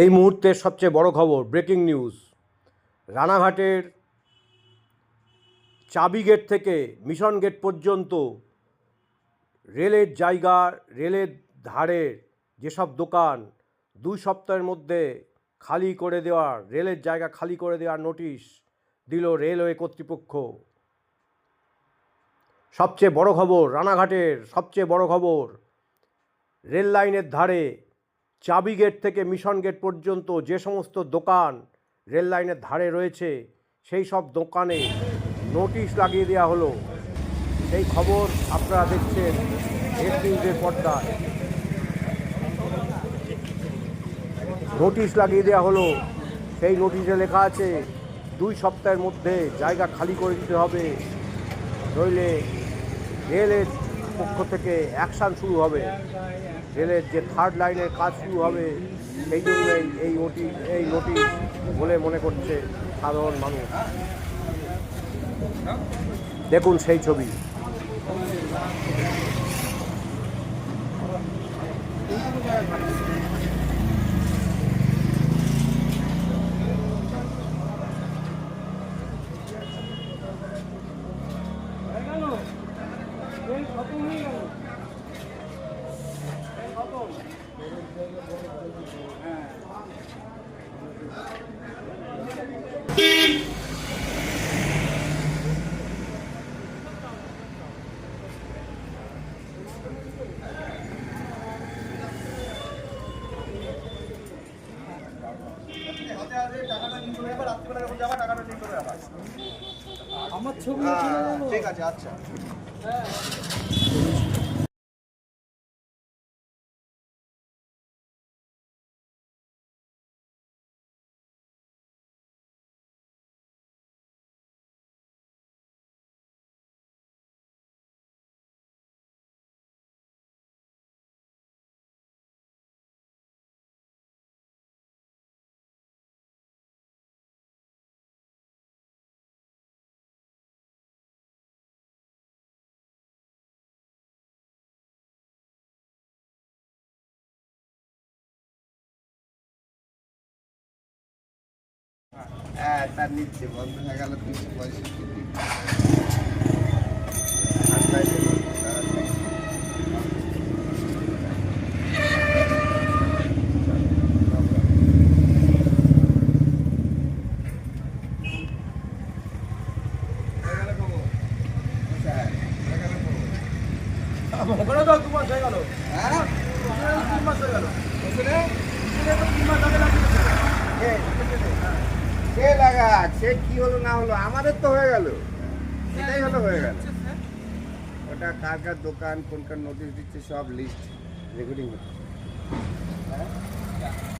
এই মুহূর্তের সবচেয়ে বড় খবর ব্রেকিং নিউজ রানাঘাটের চাবি গেট থেকে মিশন গেট পর্যন্ত রেলের জায়গা, রেলের ধারে যেসব দোকান, দুই সপ্তাহের মধ্যে খালি করে দেওয়ার রেলের জায়গা খালি করে দেওয়ার নোটিশ দিল রেলওয়ে কর্তৃপক্ষ। সবচেয়ে বড় খবর, রানাঘাটের সবচেয়ে বড় খবর, রেল লাইনের ধারে চাবি গেট থেকে মিশন গেট পর্যন্ত যে সমস্ত দোকান রেল লাইনের ধারে রয়েছে, সেই সব দোকানে নোটিশ লাগিয়ে দেওয়া হলো। সেই খবর আপনারা দেখছেন এস নিউজের পর্দায়। নোটিশ লাগিয়ে দেওয়া হলো। সেই নোটিশে লেখা আছে, দুই সপ্তাহের মধ্যে জায়গা খালি করে দিতে হবে। নইলে রেলের পক্ষ থেকে অ্যাকশান শুরু হবে। রেলের যে থার্ড লাইনের কাজ শুরু হবে, সেই জন্যই এই নোটি এই নোটিশ বলে মনে করছে সাধারণ মানুষ। দেখুন সেই ছবি। আমার ছবি ঠিক আছে আচ্ছা। হ্যাঁ। তার নিচ্ছে বন্ধ হয়ে গেল তিনশো পঁয়ষট্টি দিন আটটায় দিল, তাড়াতাড়ি। ওখানে তো দু মাস হয়ে গেল হ্যাঁ? কে সে কি হলো না হলো, আমাদের তো হয়ে গেল। সেটাই হলো হয়ে গেল। ওটা কার কার দোকান, কোন কার নোটিশ দিচ্ছে, সব লিস্ট রেকর্ডিং হচ্ছে।